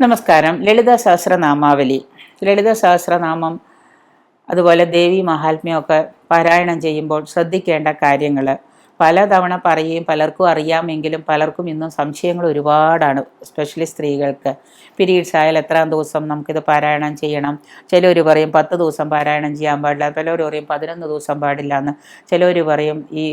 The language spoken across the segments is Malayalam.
നമസ്കാരം. ലളിത സഹസ്രനാമാവലി. ലളിത സഹസ്രനാമം അതുപോലെ ദേവി മഹാത്മ്യമൊക്കെ പാരായണം ചെയ്യുമ്പോൾ ശ്രദ്ധിക്കേണ്ട കാര്യങ്ങൾ പലതവണ പറയുകയും പലർക്കും അറിയാമെങ്കിലും പലർക്കും ഇന്നും സംശയങ്ങൾ ഒരുപാടാണ് സ്പെഷ്യലി സ്ത്രീകൾക്ക്. പീരീഡ്സ് ആയാൽ എത്രാം ദിവസം നമുക്കിത് പാരായണം ചെയ്യണം. ചിലർ പറയും പത്ത് ദിവസം പാരായണം ചെയ്യാൻ പാടില്ല. ചിലർ പറയും പതിനൊന്ന് ദിവസം പാടില്ല എന്ന്. ചിലർ പറയും ഈ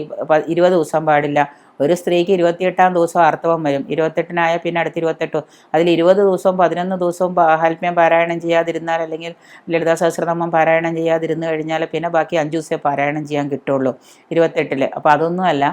ഇരുപത് ദിവസം പാടില്ല. ഒരു സ്ത്രീക്ക് ഇരുപത്തിയെട്ടാം ദിവസം ആർത്തവം വരും. ഇരുപത്തെട്ടിനായ പിന്നെ അടുത്ത ഇരുപത്തെട്ട്. അതിൽ ഇരുപത് ദിവസവും പതിനൊന്ന് ദിവസവും ഹാൽമ്യം പാരായണം ചെയ്യാതിരുന്നാൽ അല്ലെങ്കിൽ ലളിതാ സഹസ്രനാമം പാരായണം ചെയ്യാതിരുന്നു കഴിഞ്ഞാൽ പിന്നെ ബാക്കി അഞ്ച് ദിവസമേ പാരായണം ചെയ്യാൻ കിട്ടുള്ളൂ. ഇരുപത്തെട്ടിൽ അപ്പോൾ അതൊന്നുമല്ല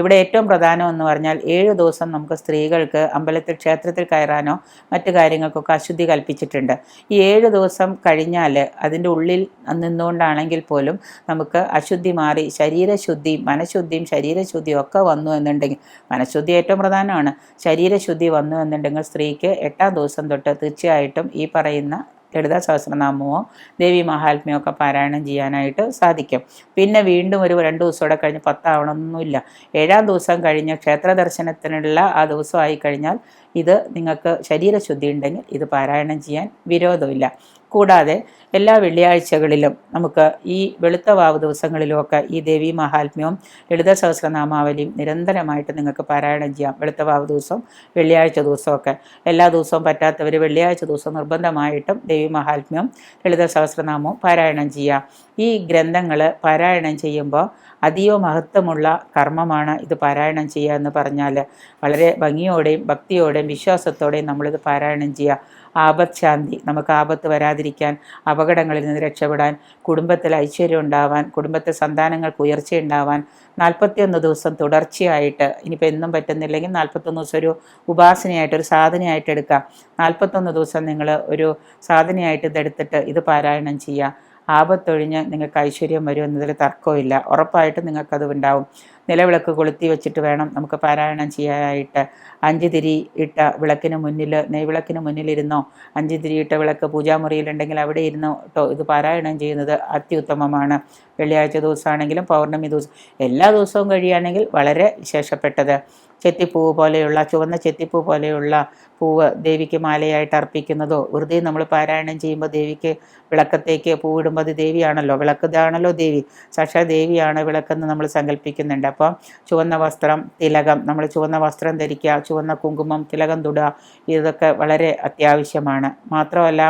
ഇവിടെ ഏറ്റവും പ്രധാനം എന്ന് പറഞ്ഞാൽ ഏഴ് ദിവസം നമുക്ക് സ്ത്രീകൾക്ക് അമ്പലത്തിൽ ക്ഷേത്രത്തിൽ കയറാനോ മറ്റു കാര്യങ്ങൾക്കൊക്കെ അശുദ്ധി കൽപ്പിച്ചിട്ടുണ്ട്. ഈ ഏഴ് ദിവസം കഴിഞ്ഞാൽ അതിന്റെ ഉള്ളിൽ നിന്നുകൊണ്ടാണെങ്കിൽ പോലും നമുക്ക് അശുദ്ധി മാറി ശരീരശുദ്ധിയും മനഃശുദ്ധിയും ശരീരശുദ്ധിയും ഒക്കെ വന്നു എന്നുണ്ടെങ്കിൽ മനഃശുദ്ധി ഏറ്റവും പ്രധാനമാണ്. ശരീരശുദ്ധി വന്നു എന്നുണ്ടെങ്കിൽ സ്ത്രീക്ക് എട്ടാം ദിവസം തൊട്ട് തീർച്ചയായിട്ടും ഈ പറയുന്ന ലളിത സഹസ്രനാമമോ ദേവി മഹാത്മ്യമോ ഒക്കെ പാരായണം ചെയ്യാനായിട്ട് സാധിക്കും. പിന്നെ വീണ്ടും ഒരു രണ്ട് ദിവസം കൂടെ കഴിഞ്ഞ് പത്താവണമെന്നൊന്നുമില്ല ഏഴാം ദിവസം കഴിഞ്ഞ് ക്ഷേത്ര ദർശനത്തിനുള്ള ആ ദിവസമായി കഴിഞ്ഞാൽ ഇത് നിങ്ങൾക്ക് ശരീരശുദ്ധി ഉണ്ടെങ്കിൽ ഇത് പാരായണം ചെയ്യാൻ വിരോധമില്ല. കൂടാതെ എല്ലാ വെള്ളിയാഴ്ചകളിലും നമുക്ക് ഈ വെളുത്ത വാവ് ദിവസങ്ങളിലുമൊക്കെ ഈ ദേവി മഹാത്മ്യവും ലളിത സഹസ്രനാമാവലിയും നിരന്തരമായിട്ട് നിങ്ങൾക്ക് പാരായണം ചെയ്യാം. വെളുത്ത വാവ് ദിവസവും വെള്ളിയാഴ്ച ദിവസമൊക്കെ എല്ലാ ദിവസവും പറ്റാത്തവർ വെള്ളിയാഴ്ച ദിവസം നിർബന്ധമായിട്ടും ദേവി മഹാത്മ്യവും ലളിത സഹസ്രനാമവും പാരായണം ചെയ്യാം ഈ ഗ്രന്ഥങ്ങൾ പാരായണം ചെയ്യുമ്പോൾ അതീവ മഹത്വമുള്ള കർമ്മമാണ് ഇത് പാരായണം ചെയ്യുക എന്ന് പറഞ്ഞാൽ വളരെ ഭംഗിയോടെയും ഭക്തിയോടെയും വിശ്വാസത്തോടെയും നമ്മളിത് പാരായണം ചെയ്യുക. ആപത് ശാന്തി നമുക്ക് ആപത്ത് വരാതിരിക്കാൻ അപകടങ്ങളിൽ നിന്ന് രക്ഷപ്പെടാൻ കുടുംബത്തിൽ ഐശ്വര്യം ഉണ്ടാവാൻ കുടുംബത്തെ സന്താനങ്ങൾക്ക് ഉയർച്ചയുണ്ടാവാൻ നാൽപ്പത്തിയൊന്ന് ദിവസം തുടർച്ചയായിട്ട് ഇനിയിപ്പോൾ എന്നും പറ്റുന്നില്ലെങ്കിൽ നാൽപ്പത്തൊന്ന് ദിവസം ഒരു ഉപാസനയായിട്ട് ഒരു സാധനയായിട്ട് എടുക്കുക നാൽപ്പത്തൊന്ന് ദിവസം നിങ്ങൾ ഒരു സാധനയായിട്ട് ഇതെടുത്തിട്ട് ഇത് പാരായണം ചെയ്യുക. ആപത്തൊഴിഞ്ഞ് നിങ്ങൾക്ക് ഐശ്വര്യം വരും എന്നതിൽ തർക്കമില്ല ഉറപ്പായിട്ടും നിങ്ങൾക്കത് ഉണ്ടാവും നിലവിളക്ക് കൊളുത്തി വെച്ചിട്ട് വേണം നമുക്ക് പാരായണം ചെയ്യാനായിട്ട്. അഞ്ച് തിരി ഇട്ട വിളക്കിന് മുന്നിൽ നെയ്വിളക്കിന് മുന്നിലിരുന്നോ? അഞ്ച് തിരി ഇട്ട വിളക്ക് പൂജാമുറിയിലുണ്ടെങ്കിൽ അവിടെ ഇരുന്നോ? കേട്ടോ ഇത് പാരായണം ചെയ്യുന്നത് അത്യുത്തമമാണ്. വെള്ളിയാഴ്ച ദിവസമാണെങ്കിലും പൗർണമി ദിവസം എല്ലാ ദിവസവും കഴിയുകയാണെങ്കിൽ വളരെ വിശേഷപ്പെട്ടത്. ചെത്തിപ്പൂവ് പോലെയുള്ള ചുവന്ന ചെത്തിപ്പൂ പോലെയുള്ള പൂവ് ദേവിക്ക് മാലയായിട്ട് അർപ്പിക്കുന്നതോ വെറുതെ നമ്മൾ പാരായണം ചെയ്യുമ്പോൾ ദേവിക്ക് വിളക്കത്തേക്ക് പൂവിടുമ്പോൾ അത് ദേവിയാണല്ലോ. വിളക്ക് ഇതാണല്ലോ ദേവി. സാക്ഷാ ദേവിയാണ് വിളക്കെന്ന് നമ്മൾ സങ്കല്പിക്കുന്നുണ്ട്. അപ്പോൾ ചുവന്ന വസ്ത്രം തിലകം നമ്മൾ ചുവന്ന വസ്ത്രം ധരിക്കുക ചുവന്ന കുങ്കുമം തിലകം തൊടുക ഇതൊക്കെ വളരെ അത്യാവശ്യമാണ്. മാത്രമല്ല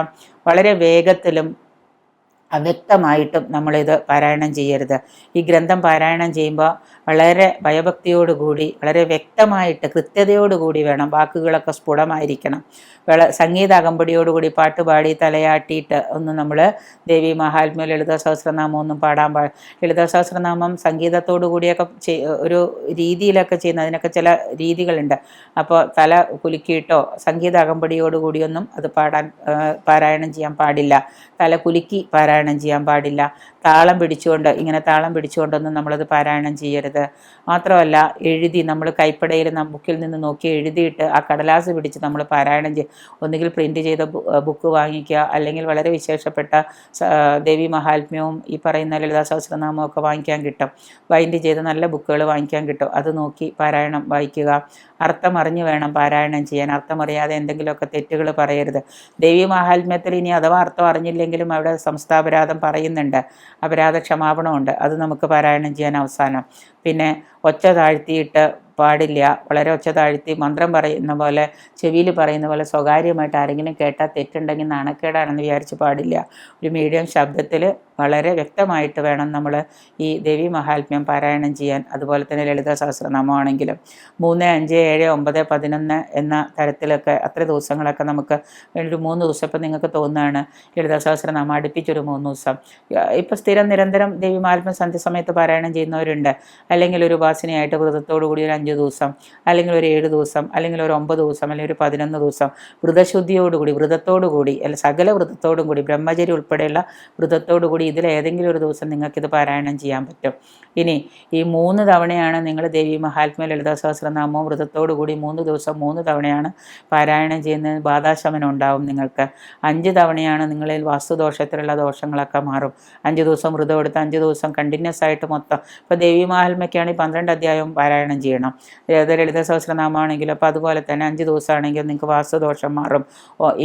വളരെ വേഗത്തിലും അവ്യക്തമായിട്ടും നമ്മളിത് പാരായണം ചെയ്യരുത്. ഈ ഗ്രന്ഥം പാരായണം ചെയ്യുമ്പോൾ വളരെ ഭയഭക്തിയോടുകൂടി വളരെ വ്യക്തമായിട്ട് കൃത്യതയോടുകൂടി വേണം വാക്കുകളൊക്കെ സ്ഫുടമായിരിക്കണം. വള സംഗീത അകമ്പടിയോടുകൂടി പാട്ട് പാടി തലയാട്ടിയിട്ട് ഒന്നും നമ്മൾ ദേവി മഹാത്മ്യ ലളിത സഹസ്രനാമം ഒന്നും പാടാൻ പാ ലളിത സഹസ്രനാമം സംഗീതത്തോടു കൂടിയൊക്കെ ഒരു രീതിയിലൊക്കെ ചെയ്യുന്ന അതിനൊക്കെ ചില രീതികളുണ്ട്. അപ്പോൾ തല കുലുക്കിയിട്ടോ സംഗീത അകമ്പടിയോടുകൂടിയൊന്നും അത് പാടാൻ പാരായണം ചെയ്യാൻ പാടില്ല. തല കുലുക്കി പാരായണം ചെയ്യാൻ പാടില്ല. താളം പിടിച്ചുകൊണ്ട് ഇങ്ങനെ താളം പിടിച്ചുകൊണ്ടൊന്നും നമ്മളത് പാരായണം ചെയ്യരുത്. മാത്രമല്ല എഴുതി നമ്മൾ കൈപ്പടയിൽ ബുക്കിൽ നിന്ന് നോക്കി എഴുതിയിട്ട് ആ കടലാസ് പിടിച്ച് നമ്മൾ പാരായണം ചെയ്യും ഒന്നുകിൽ പ്രിന്റ് ചെയ്ത ബുക്ക് വാങ്ങിക്കുക അല്ലെങ്കിൽ വളരെ വിശേഷപ്പെട്ട ദേവി മഹാത്മ്യവും ഈ പറയുന്ന ലളിതാ സഹസ്രനാമവും ഒക്കെ വാങ്ങിക്കാൻ കിട്ടും. ബൈൻഡ് ചെയ്ത നല്ല ബുക്കുകൾ വാങ്ങിക്കാൻ കിട്ടും. അത് നോക്കി പാരായണം വായിക്കുക. അർത്ഥം അറിഞ്ഞു വേണം പാരായണം ചെയ്യാൻ. അർത്ഥമറിയാതെ എന്തെങ്കിലുമൊക്കെ തെറ്റുകൾ പറയരുത്. ദേവി മഹാത്മ്യത്തിൽ ഇനി അഥവാ അർത്ഥം അറിഞ്ഞില്ലെങ്കിലും അവിടെ സംസ്ഥാപരാധം പറയുന്നുണ്ട്. അപരാധ ക്ഷമാപണമുണ്ട് അത് നമുക്ക് പാരായണം ചെയ്യാൻ അവസാനം. പിന്നെ ഒച്ച താഴ്ത്തിയിട്ട് പാടില്ല. വളരെ ഒച്ച താഴ്ത്തി മന്ത്രം പറയുന്ന പോലെ ചെവിയിൽ പറയുന്ന പോലെ സ്വകാര്യമായിട്ട് ആരെങ്കിലും കേട്ടാൽ തെറ്റുണ്ടെങ്കിൽ നാണക്കേടാണെന്ന് വിചാരിച്ച് പാടില്ല. ഒരു മീഡിയം ശബ്ദത്തിൽ വളരെ വ്യക്തമായിട്ട് വേണം നമ്മൾ ഈ ദേവി മഹാത്മ്യം പാരായണം ചെയ്യാൻ. അതുപോലെ തന്നെ ലളിത സഹസ്രനാമമാണെങ്കിലും. മൂന്ന് അഞ്ച് ഏഴ് ഒമ്പത് പതിനൊന്ന് എന്ന തരത്തിലൊക്കെ അത്ര ദിവസങ്ങളൊക്കെ നമുക്ക് ഒരു മൂന്ന് ദിവസം ഇപ്പം നിങ്ങൾക്ക് തോന്നുകയാണ് ലളിത സഹസ്രനാമം അടുപ്പിച്ചൊരു മൂന്ന് ദിവസം. ഇപ്പം സ്ഥിരം നിരന്തരം ദേവി മഹാത്മ്യ സന്ധ്യ സമയത്ത് പാരായണം ചെയ്യുന്നവരുണ്ട്. അല്ലെങ്കിൽ ഒരു ഉപാസനയായിട്ട് വ്രതത്തോടു കൂടി ഒരു അഞ്ച് ദിവസം അല്ലെങ്കിൽ ഒരു ഏഴ് ദിവസം അല്ലെങ്കിൽ ഒരു ഒമ്പത് ദിവസം അല്ലെങ്കിൽ ഒരു പതിനൊന്ന് ദിവസം വ്രതശുദ്ധിയോടുകൂടി വ്രതത്തോടുകൂടി അല്ല സകല വ്രതത്തോടും കൂടി ബ്രഹ്മചരി ഉൾപ്പെടെയുള്ള വ്രതത്തോടുകൂടി ഇതിൽ ഏതെങ്കിലും ഒരു ദിവസം നിങ്ങൾക്കിത് പാരായണം ചെയ്യാൻ പറ്റും. ഇനി ഈ മൂന്ന് തവണയാണ് നിങ്ങൾ ദേവി മഹാത്മ്യ ലളിതാ സഹസ്രനാമവും വ്രതത്തോടുകൂടി മൂന്ന് ദിവസം മൂന്ന് തവണയാണ് പാരായണം ചെയ്യുന്നതിന് ബാധാശമനം ഉണ്ടാവും നിങ്ങൾക്ക്. അഞ്ച് തവണയാണ് നിങ്ങളിൽ വാസ്തുദോഷത്തിലുള്ള ദോഷങ്ങളൊക്കെ മാറും. അഞ്ച് ദിവസം വ്രതം എടുത്ത് അഞ്ച് ദിവസം കണ്ടിന്യൂസ് ആയിട്ട് മൊത്തം. ഇപ്പോൾ ദേവി മഹാത്മയ്ക്കാണെങ്കിൽ പന്ത്രണ്ട് അധ്യായം പാരായണം ചെയ്യണം. ലളിത സഹസ്രനാമമാണെങ്കിലും അപ്പോൾ അതുപോലെ തന്നെ അഞ്ച് ദിവസമാണെങ്കിൽ നിങ്ങൾക്ക് വാസ്തുദോഷം മാറും.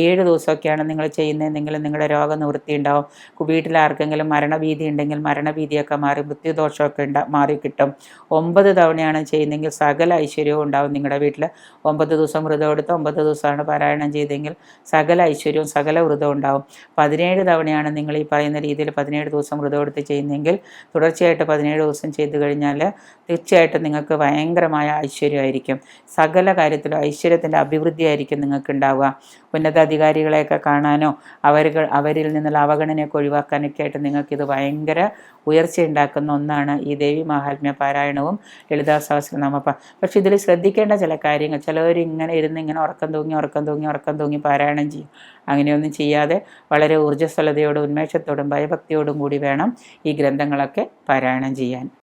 ഏഴ് ദിവസമൊക്കെയാണ് നിങ്ങൾ ചെയ്യുന്നതെങ്കിൽ നിങ്ങളുടെ രോഗനിവൃത്തി ഉണ്ടാവും. വീട്ടിൽ ആർക്കെങ്കിലും മരണഭീതി ഉണ്ടെങ്കിൽ മരണഭീതിയൊക്കെ മാറി മൃത്യുദോഷമൊക്കെ ഉണ്ടാ മാറി കിട്ടും. ഒമ്പത് തവണയാണ് ചെയ്യുന്നതെങ്കിൽ സകല ഐശ്വര്യവും ഉണ്ടാവും നിങ്ങളുടെ വീട്ടിൽ ഒമ്പത് ദിവസം വ്രതം എടുത്ത് ഒമ്പത് ദിവസമാണ് പാരായണം ചെയ്തെങ്കിൽ സകല ഐശ്വര്യവും സകല വ്രതവും ഉണ്ടാവും. പതിനേഴ് തവണയാണ് നിങ്ങൾ ഈ പറയുന്ന രീതിയിൽ പതിനേഴ് ദിവസം വ്രതം എടുത്ത് ചെയ്യുന്നതെങ്കിൽ തുടർച്ചയായിട്ട് പതിനേഴ് ദിവസം ചെയ്തു കഴിഞ്ഞാൽ തീർച്ചയായിട്ടും നിങ്ങൾക്ക് ഭയങ്കരമായ ഐശ്വര്യമായിരിക്കും. സകല കാര്യത്തിലും ഐശ്വര്യത്തിന്റെ അഭിവൃദ്ധിയായിരിക്കും നിങ്ങൾക്ക് ഉണ്ടാവുക ഉന്നതാധികാരികളെയൊക്കെ കാണാനോ അവർ അവരിൽ നിന്നുള്ള അവഗണനയൊക്കെ ഒഴിവാക്കാനൊക്കെ ആയിട്ട് നിങ്ങൾക്കിത് ഭയങ്കര ഉയർച്ച ഉണ്ടാക്കുന്ന ഒന്നാണ് ഈ ദേവി മഹാത്മ്യ പാരായണവും ലളിതാ സഹസ്രനാമ പക്ഷെ ഇതിൽ ശ്രദ്ധിക്കേണ്ട ചില കാര്യങ്ങൾ. ചിലവർ ഇങ്ങനെ ഇരുന്ന് ഇങ്ങനെ ഉറക്കം തൂങ്ങി ഉറക്കം തൂങ്ങി ഉറക്കം തൂങ്ങി പാരായണം ചെയ്യും. അങ്ങനെയൊന്നും ചെയ്യാതെ വളരെ ഊർജസ്വലതയോടും ഉന്മേഷത്തോടും ഭയഭക്തിയോടും കൂടി വേണം ഈ ഗ്രന്ഥങ്ങളൊക്കെ പാരായണം ചെയ്യാൻ.